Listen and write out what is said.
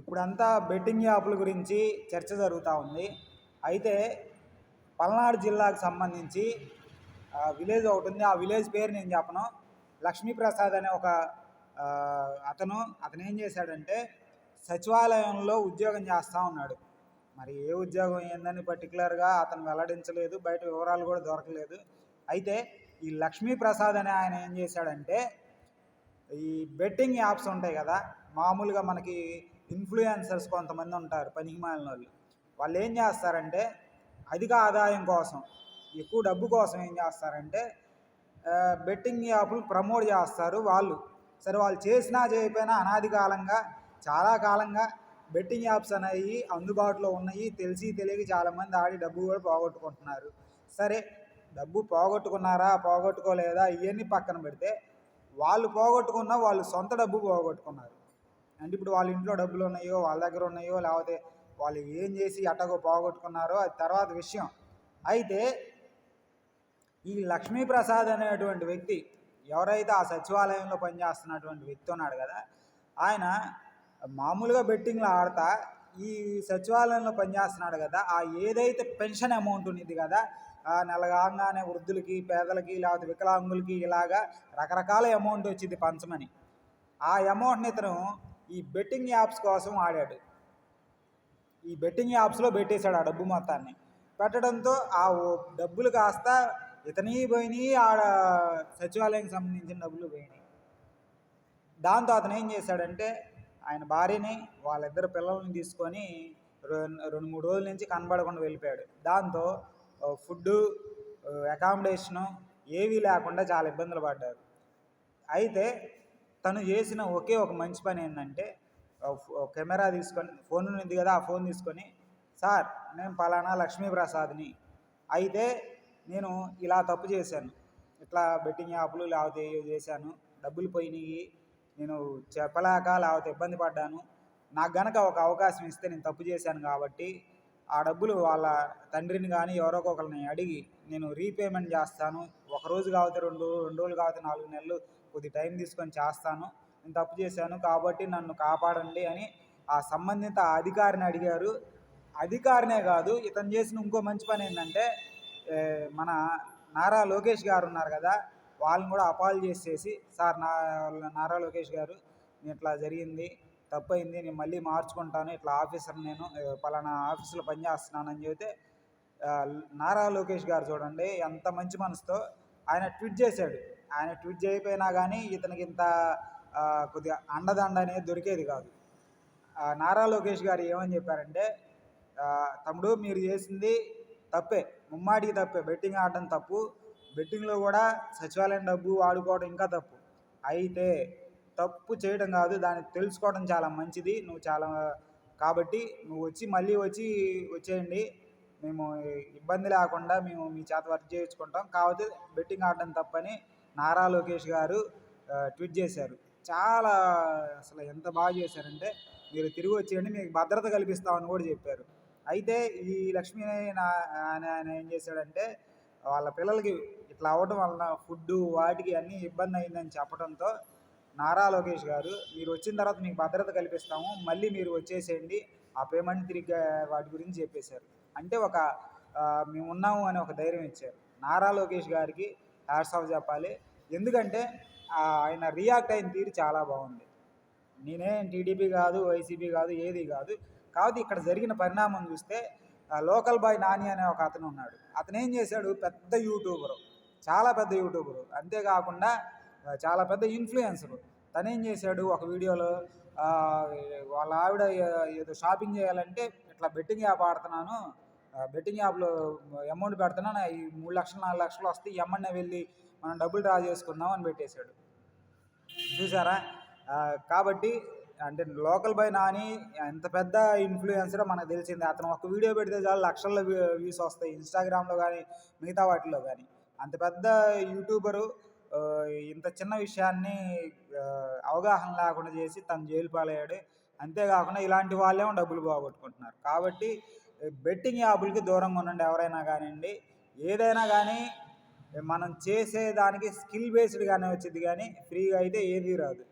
ఇప్పుడంతా బెట్టింగ్ యాప్ల గురించి చర్చ జరుగుతూ ఉంది. అయితే పల్నాడు జిల్లాకు సంబంధించి ఆ, విలేజ్ ఒకటి ఉంది. ఆ విలేజ్ పేరు నేను చెప్పను. లక్ష్మీప్రసాద్ అనే ఒక అతను అతను ఏం చేశాడంటే సచివాలయంలో ఉద్యోగం చేస్తూ ఉన్నాడు. మరి ఏ ఉద్యోగం ఏందని పర్టికులర్గా అతను వెల్లడించలేదు. బయట వివరాలు కూడా దొరకలేదు. అయితే ఈ లక్ష్మీప్రసాద్ అనే ఆయన ఏం చేశాడంటే ఈ బెట్టింగ్ యాప్స్ ఉంటాయి కదా మామూలుగా మనకి ఇన్ఫ్లుయెన్సర్స్ కొంతమంది ఉంటారు పనికిమాలిన వాళ్ళు. వాళ్ళు ఏం చేస్తారంటే అధిక ఆదాయం కోసం ఎక్కువ డబ్బు కోసం ఏం చేస్తారంటే బెట్టింగ్ యాప్లు ప్రమోట్ చేస్తారు వాళ్ళు. సరే వాళ్ళు చేసినా చేయకపోయినా అనాది కాలంగా చాలా కాలంగా బెట్టింగ్ యాప్స్ అనేవి అందుబాటులో ఉన్నాయి. తెలిసి తెలియక చాలామంది ఆడి డబ్బు కూడా పోగొట్టుకుంటున్నారు. సరే డబ్బు పోగొట్టుకున్నారా పోగొట్టుకోలేదా ఇవన్నీ పక్కన పెడితే వాళ్ళు పోగొట్టుకున్న వాళ్ళు సొంత డబ్బు పోగొట్టుకున్నారు. అంటే ఇప్పుడు వాళ్ళ ఇంట్లో డబ్బులు ఉన్నాయో వాళ్ళ దగ్గర ఉన్నాయో లేకపోతే వాళ్ళు ఏం చేసి అట్టగో పోగొట్టుకున్నారో అది తర్వాత విషయం. అయితే ఈ లక్ష్మీప్రసాద్ అనేటువంటి వ్యక్తి ఎవరైతే ఆ సచివాలయంలో పనిచేస్తున్నటువంటి వ్యక్తి ఉన్నాడు కదా ఆయన మామూలుగా బెట్టింగ్లు ఆడతా ఈ సచివాలయంలో పనిచేస్తున్నాడు కదా ఆ ఏదైతే పెన్షన్ అమౌంట్ ఉన్నది కదా ఆ నెల కాగానే వృద్ధులకి పేదలకి లేకపోతే వికలాంగులకి ఇలాగా రకరకాల అమౌంట్ వచ్చింది పంచమని. ఆ అమౌంట్ని ఇతను ఈ బెట్టింగ్ యాప్స్ కోసం ఆడాడు. ఈ బెట్టింగ్ యాప్స్లో పెట్టేశాడు ఆ డబ్బు మొత్తాన్ని. పెట్టడంతో ఆ డబ్బులు కాస్త ఇతని పోయినాయి ఆడ సచివాలయానికి సంబంధించిన డబ్బులు పోయినాయి. దాంతో అతను ఏం చేశాడంటే ఆయన భార్యని వాళ్ళిద్దరు పిల్లల్ని తీసుకొని రెండు మూడు రోజుల నుంచి కనబడకుండా వెళ్ళిపోయాడు. దాంతో ఫుడ్డు అకామిడేషను ఏవీ లేకుండా చాలా ఇబ్బందులు పడ్డారు. అయితే తను చేసిన ఒకే ఒక మంచి పని ఏంటంటే కెమెరా తీసుకొని ఫోన్ ఉంది కదా ఆ ఫోన్ తీసుకొని సార్ నేను పలానా లక్ష్మీప్రసాద్ని. అయితే నేను ఇలా తప్పు చేశాను. ఇట్లా బెట్టింగ్ యాప్లు లేకపోతే చేశాను. డబ్బులు పోయినాయి. నేను చెప్పలేక లేకపోతే ఇబ్బంది పడ్డాను. నాకు గనక ఒక అవకాశం ఇస్తే నేను తప్పు చేశాను కాబట్టి ఆ డబ్బులు వాళ్ళ తండ్రిని కానీ ఎవరో ఒకరిని అడిగి నేను రీపేమెంట్ చేస్తాను. ఒక రోజు కాకపోతే రెండు రెండు రోజులు కాకపోతే నాలుగు నెలలు కొద్ది టైం తీసుకొని చేస్తాను. నేను తప్పు చేశాను కాబట్టి నన్ను కాపాడండి అని ఆ సంబంధిత అధికారిని అడిగారు. అధికారినే కాదు ఇతను చేసిన ఇంకో మంచి పని ఏంటంటే మన నారా లోకేష్ గారు ఉన్నారు కదా వాళ్ళని కూడా అపాలు చేసేసి సార్ నా నారా లోకేష్ గారు నేను ఇట్లా జరిగింది తప్పు అయింది నేను మళ్ళీ మార్చుకుంటాను ఇట్లా ఆఫీసర్ నేను పలానా ఆఫీసులో పనిచేస్తున్నానని చెబితే నారా లోకేష్ గారు చూడండి ఎంత మంచి మనసుతో ఆయన ట్వీట్ చేశాడు. ఆయన ట్వీట్ చేయకపోయినా కానీ ఇతనికి ఇంత కొద్దిగా అండదండ అనేది దొరికేది కాదు. నారా లోకేష్ గారు ఏమని చెప్పారంటే తమ్ముడు మీరు చేసింది తప్పే ముమ్మాటికి తప్పే బెట్టింగ్ ఆడటం తప్పు బెట్టింగ్లో కూడా సచివాలయం డబ్బు వాడుకోవడం ఇంకా తప్పు. అయితే తప్పు చేయడం కాదు దాన్ని తెలుసుకోవడం చాలా మంచిది నువ్వు చాలా కాబట్టి నువ్వు వచ్చి మళ్ళీ వచ్చి వచ్చేయండి మేము ఇబ్బంది లేకుండా మేము మీ చేత వర్క్ చేయించుకుంటాం కాకపోతే బెట్టింగ్ ఆడడం తప్పని నారా లోకేష్ గారు ట్వీట్ చేశారు. చాలా అసలు ఎంత బాగా చేశారంటే మీరు తిరిగి వచ్చేయండి మీకు భద్రత కల్పిస్తామని కూడా చెప్పారు. అయితే ఈ లక్ష్మీ నా- ఆయన ఆయన ఏం చేశాడంటే వాళ్ళ పిల్లలకి ఇట్లా అవ్వడం వలన ఫుడ్ వాటికి అన్నీ ఇబ్బంది అయిందని చెప్పడంతో నారా లోకేష్ గారు మీరు వచ్చిన తర్వాత మీకు భద్రత కల్పిస్తాము మళ్ళీ మీరు వచ్చేసేయండి ఆ పేమెంట్ తిరిగి వాటి గురించి చెప్పేశారు. అంటే ఒక మేము ఉన్నాము అని ఒక ధైర్యం ఇచ్చారు. నారా లోకేష్ గారికి హ్యాట్స్ ఆఫ్ చెప్పాలి. ఎందుకంటే ఆయన రియాక్ట్ అయిన తీరు చాలా బాగుంది. నేనేం టీడీపీ కాదు వైసీపీ కాదు ఏది కాదు. కాబట్టి ఇక్కడ జరిగిన పరిణామం చూస్తే లోకల్ బాయ్ నాని అనే ఒక అతను ఉన్నాడు. అతను ఏం చేశాడు? పెద్ద యూట్యూబరు. చాలా పెద్ద యూట్యూబరు. అంతేకాకుండా చాలా పెద్ద ఇన్ఫ్లుయెన్సరు. తను ఏం చేశాడు? ఒక వీడియోలో వాళ్ళ ఆవిడ ఏదో షాపింగ్ చేయాలంటే ఇట్లా బెట్టింగ్ యాప్ ఆడుతున్నాను బెట్టింగ్ యాప్లో అమౌంట్ పెడుతున్నాను ఈ మూడు లక్షలు నాలుగు లక్షలు వస్తే ఎమ్మన్నే వెళ్ళి మనం డబ్బులు డ్రా చేసుకుందాం అని పెట్టేశాడు. చూసారా? కాబట్టి అంటే లోకల్ బై నాని ఎంత పెద్ద ఇన్ఫ్లుయెన్సరో మనకు తెలిసింది. అతను ఒక వీడియో పెడితే చాలు లక్షల వ్యూస్ వస్తాయి. ఇన్స్టాగ్రామ్లో కానీ మిగతా వాటిలో కానీ అంత పెద్ద యూట్యూబరు ఇంత చిన్న విషయాన్ని అవగాహన లేకుండా చేసి తను జైలు పాలయ్యాడు అంతేకాకుండా ఇలాంటి వాళ్ళేమో డబ్బులు పోగొట్టుకుంటున్నారు. కాబట్టి బెట్టింగ్ యాప్లకి దూరంగా ఉండండి ఎవరైనా కానివ్వండి. ఏదైనా కానీ మనం చేసేదానికి స్కిల్ బేస్డ్గానే వచ్చింది కానీ ఫ్రీగా అయితే ఏది రాదు.